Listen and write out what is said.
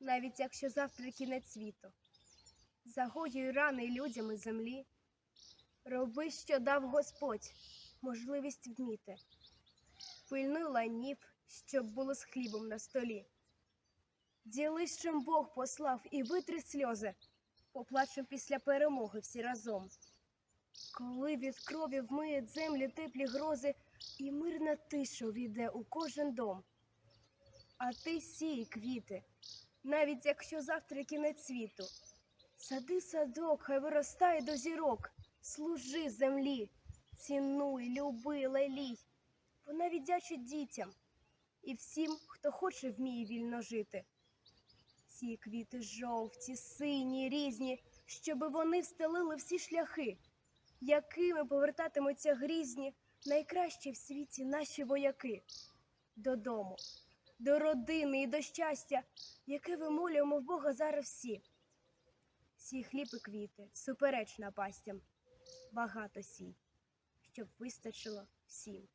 навіть якщо завтра кінець світу. Загоюй рани людям і землі. Роби, що дав Господь, можливість вміти. Пильнуй ланів, щоб було з хлібом на столі. Ділись, чим Бог послав, і витри сльози, поплачем після перемоги всі разом. Коли від крові вмиють землі теплі грози, і мирна тиша війде у кожен дом. А ти сій квіти, навіть якщо завтра кінець світу. Сади садок, хай виростає до зірок, служи землі, цінуй, люби, лелій. Вона віддячить дітям і всім, хто хоче вміє вільно жити. Ці квіти жовті, сині, різні, щоби вони встелили всі шляхи, якими повертатимуться грізні найкращі в світі наші вояки додому, до родини і до щастя, яке вимолюємо в Бога зараз всі. Сій хліб і квіти, супереч напастям, багато сій, щоб вистачило всім.